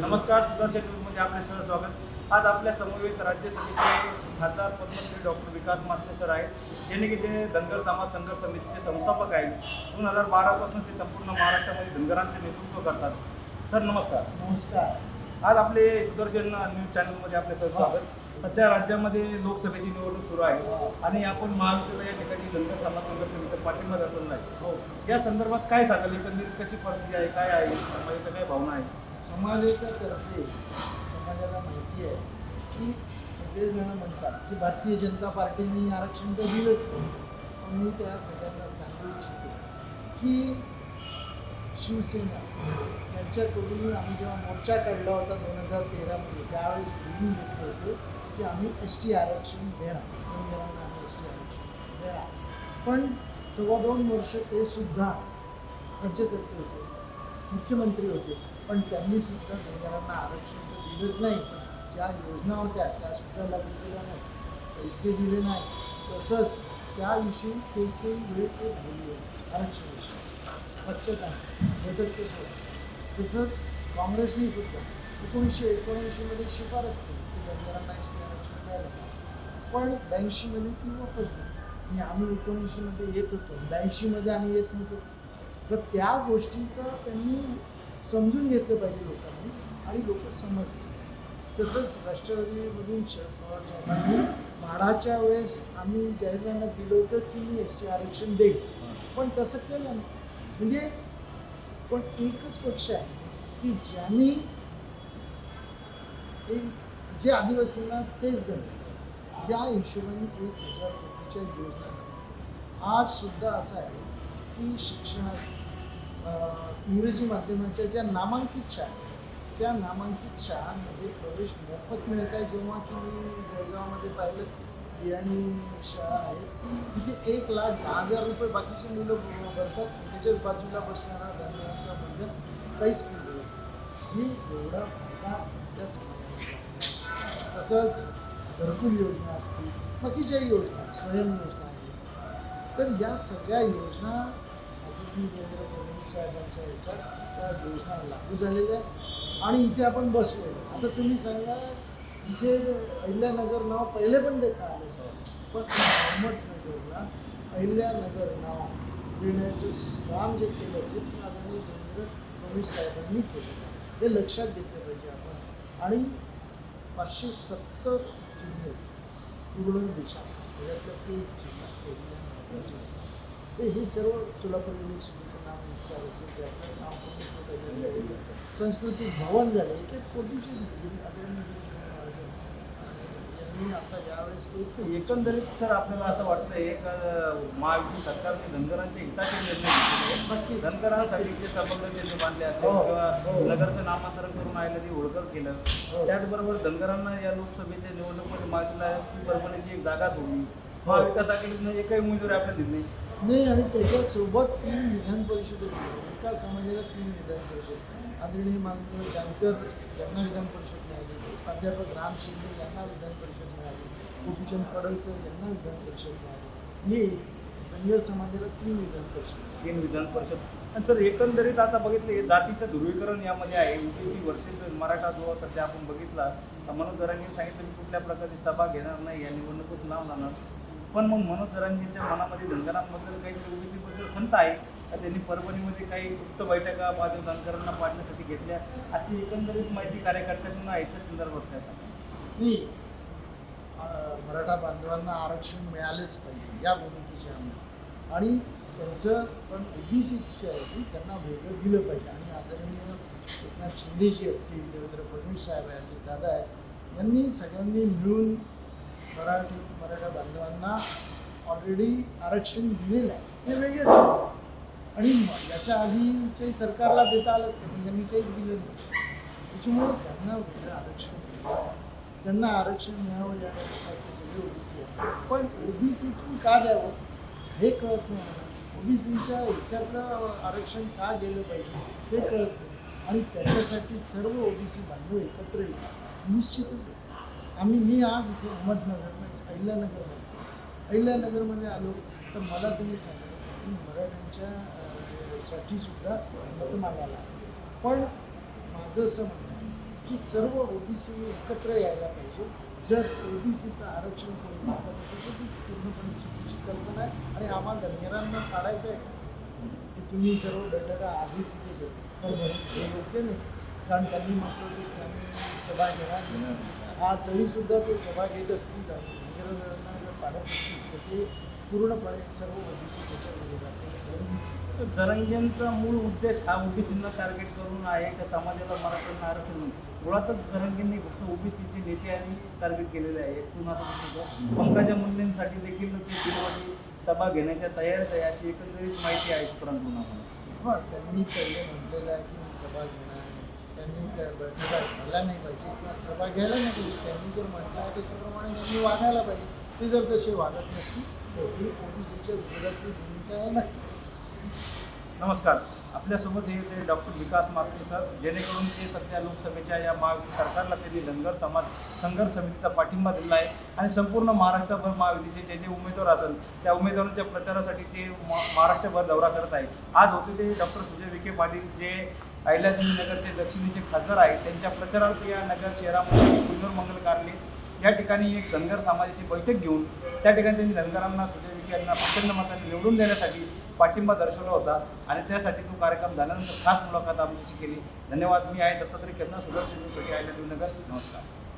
नमस्कार सुदर्शन न्यूजमध्ये आपले सह स्वागत. आज आपल्या समवेत राज्यसभेचे खासदार पद्मश्री डॉक्टर विकास मात्रे सर आहेत यांनी की ते धनगर समाज संघर्ष समितीचे संस्थापक आहेत. दोन हजार बारापासून ते संपूर्ण महाराष्ट्रामध्ये धनगरांचे नेतृत्व करतात. सर नमस्कार. नमस्कार. आज आपले सुदर्शन न्यूज चॅनलमध्ये आपले सह स्वागत. सध्या राज्यामध्ये लोकसभेची निवडणूक सुरू आहे आणि आपण महाविद्यालय या ठिकाणी धनगर समाज संघर्ष समितीचा पाठिंबा दर्शवला आहे. हो. या संदर्भात काय सांगाल? एकंदरीत कशी परिस्थिती आहे? काय आहे? समाजाच्या काय भावना आहे समाजाच्या तर्फे समाजाला माहिती आहे की सगळेजण म्हणतात की भारतीय जनता पार्टीने आरक्षण तर दिलंच नाही. पण मी त्या सगळ्यांना सांगू इच्छितो की शिवसेना यांच्याकडून आम्ही जेव्हा मोर्चा काढला होता दोन हजार तेरामध्ये त्यावेळेस लिहून घेतलं होतं की आम्ही एस टी आरक्षण देणार. धनगरांना आम्ही एस टी आरक्षण देणार. पण सव्वा दोन वर्ष ते सुद्धा राज्यकर्ते होते मुख्यमंत्री होते. पण त्यांनी सुद्धा धनगरांना आरक्षण तर दिलंच नाही. ज्या योजना होत्या त्या सुद्धा लागू केल्या नाही पैसे दिले नाही तसंच त्याविषयी ते ते वेळ ते बोलले. आरक्षणाविषयी स्वच्छता. बदल कसं तसंच काँग्रेसने सुद्धा एकोणीसशे एकोणऐंशीमध्ये शिफारस केली की धनगरांना एस टी आरक्षण द्यायला पण ब्याऐंशीमध्ये ती वापस नाही. आणि आम्ही एकोणऐंशीमध्ये येत होतो. ब्याऐंशीमध्ये आम्ही येत नव्हतो. तर त्या गोष्टीचं त्यांनी समजून घेतलं पाहिजे लोकांनी आणि लोक समजले तसंच राष्ट्रवादीमधून शरद पवार साहेबांनी म्हाडाच्या वेळेस आम्ही जाहीरनाम्यात दिलं होतं की मी एस टी आरक्षण देईल पण तसं केलं नाही. म्हणजे पण एकच पक्ष आहे की ज्यांनी एक जे आदिवासींना तेच दंड या हिशोबाने एक हजार कोटीच्या योजना आज सुद्धा असं आहे की शिक्षणात इंग्रजी माध्यमाच्या ज्या नामांकित शाळा आहेत, त्या नामांकित शाळांमध्ये प्रवेश मोफत मिळत आहे. जेव्हा की मी जळगावमध्ये पाहिलं बियाणी शाळा आहे तिथे एक लाख दहा हजार रुपये बाकीचे मुलं भरतात त्याच्याच बाजूला बसणारा धनगरांचा वर्ग काहीच मिळतो. ही एवढा फायदा त्या समाजाला तसंच घरकुल योजना असतील बाकीच्याही योजना स्वयं योजना आहे तर या सगळ्या योजना आदरणीय देवेंद्र फडणवीस साहेबांच्या ह्याच्यात त्या योजना लागू झालेल्या आहेत. आणि इथे आपण बसलो आता तुम्ही सांगा इथे अहिल्यानगर नाव पहिले पण देता आले सर पण अहमदनगरला अहिल्यानगर नाव देण्याचं काम जे केलं असेल ते आदरणीय देवेंद्र फडणवीस साहेबांनी केलं हे लक्षात घेतलं पाहिजे आपण. आणि पाचशे सत्तर जिल्हे पूर्ण देशात त्याच्यातलं एक जिल्हा अहिल्यानगर जिल्हा. ते हे सर्व सोलापूर युनिव्हर्सिटीचं नाव विस्तार असेल त्याचं नाव. सांस्कृतिक भवन झालं इथे कोटीची आता यावेळेस एकंदरीत सर आपल्याला असं वाटतं एक महायुती सरकारने धनगरांच्या हिताचे निर्णय. धनगरांसाठी जे संबंध त्यांनी बांधले असेल हो, किंवा हो. नगरचं नामांतरण करून आयला ती होळकर केलं हो. त्याचबरोबर धनगरांना या लोकसभेच्या निवडणुकीमध्ये महायुतीला ती परभणीची एक जागा सोडली. महाविकास आघाडीने एकही उमेदवारी आपल्याला दिली नाही आणि त्याच्यासोबत तीन विधान परिषद एका समाजाला तीन विधान परिषद. आदरणीय माननीय जानकर यांना विधान परिषद मिळाली. प्राध्यापक राम शिंदे यांना विधान परिषद मिळाली. गोपीचंद पडळकर यांना विधान परिषद मिळाली. हे धनगर समाजाला तीन विधान परिषद. तीन विधान परिषद. आणि सर एकंदरीत आता बघितलं जातीचं ध्रुवीकरण यामध्ये आहे. ओबीसी वर्सेस मराठा जो सध्या आपण बघितला. तर मनोज दरांनी सांगितलं की कुठल्या प्रकारची सभा घेणार नाही या निवडणुकीत नाव जाणार. पण मग मनोज मनामध्ये धनगरांबद्दल काही ओबीसी खंत आहे का? त्यांनी परभणीमध्ये काही गुप्त बैठका बाजू धनगरांना पाडण्यासाठी घेतल्या. अशी एकंदरीत माहिती कार्यकर्त्यांना आहे त्या संदर्भात काय सांगा मी मराठा बांधवांना आरक्षण मिळालेच पाहिजे या भूमिकेची आम्ही. आणि त्यांचं पण ओबीसीच्या आहे त्यांना वेगळं दिलं पाहिजे. आणि आदरणीय एकनाथ शिंदेजी असतील देवेंद्र फडणवीस साहेब आहेत ते दादा आहेत यांनी सगळ्यांनी मिळून मराठी मराठा बांधवांना ऑलरेडी आरक्षण दिलेलं आहे. हे वेगळे आणि याच्या आधीच्याही सरकारला देता आलं असतं पण त्यांनी काही दिलं नाही. त्याच्यामुळं त्यांना वेगळं आरक्षण त्यांना आरक्षण मिळावं या प्रकारचे सगळे ओबीसी आहेत. पण ओबीसीतून का द्यावं? हे कळत नाही ओबीसीच्या हिस्सातलं आरक्षण का गेलं पाहिजे? हे कळत नाही. आणि त्याच्यासाठी सर्व ओबीसी बांधव एकत्र येतात. निश्चितच येतात. आम्ही मी आज इथे अहमदनगरमध्ये अहिल्यानगरमध्ये. अहिल्यानगरमध्ये आलो तर मला तुम्ही सांगा की मराठ्यांच्या साठी सुद्धा मत मागायला पण माझं असं म्हणणं की सर्व ओबीसी एकत्र यायला पाहिजे. जर ओबीसीचं आरक्षण करून मागत असेल तर ती पूर्णपणे चुकीची कल्पना आहे आणि आम्हाला धनगरांना काढायचं आहे. की तुम्ही सर्व बैठका आजही तिथे योग्य नाही. कारण त्यांनी म्हटलं की आम्ही सभा घेणार नाही. हा तरीसुद्धा ते सभा घेत असतील धनगरांना जर काढत असतील तर ते पूर्णपणे सर्व ओबीसी त्याच्यामध्ये जातील जरंगेंचा मूळ उद्देश हा ओबीसींना टार्गेट करून आहे का समाजाला मराठ्यांना आरक्षण नाही. मुळातच जरंगेंनी फक्त ओबीसीचे नेते आणि टार्गेट केलेले आहे एकूण असं दिसतं. पंकजा मुंडेंसाठी देखील ते सभा घेण्याच्या तयारीत आहे अशी एकंदरीत माहिती आहे पण त्यांनी पहिले म्हटलेलं आहे की मी सभा घेणार त्यांनी मला नाही पाहिजे किंवा सभा घ्यायला नाही पाहिजे. त्यांनी जर म्हटलं आहे त्याच्याप्रमाणे त्यांनी वागायला पाहिजे. ते जर तसे वागत नसतील तर ही ओबीसीच्या विरोधातली भूमिका आहे नक्कीच. नमस्कार. आपल्यासोबत हे ते डॉक्टर विकास मात्रे सर. जेणेकरून ते सध्या लोकसभेच्या या महायुती सरकारला त्यांनी धनगर समाज संघर्ष समितीचा पाठिंबा दिला आहे आणि संपूर्ण महाराष्ट्रभर महायुतीचे जे जे उमेदवार असेल त्या उमेदवारांच्या प्रचारासाठी ते म- महाराष्ट्रभर दौरा करत आहे आज होते ते डॉक्टर सुजय विखे पाटील जे अहिल्यादेवी नगरचे दक्षिणेचे खासदार आहेत. त्यांच्या प्रचारार्थ या नगर शहरामध्ये पुनर मंगल कारले या ठिकाणी एक धनगर समाजाची बैठक घेऊन त्या ठिकाणी त्यांनी धनगरांना सुजय विखे यांना प्रचंड मताने निवडून देण्यासाठी पाठिंबा दर्शवला होता आणि त्यासाठी तो कार्यक्रम झाल्यानंतर खास मुलाखत आमच्याशी केली. धन्यवाद. मी आहे दत्तात्रय केंद्र सुदर्शन आयला नगर. नमस्कार.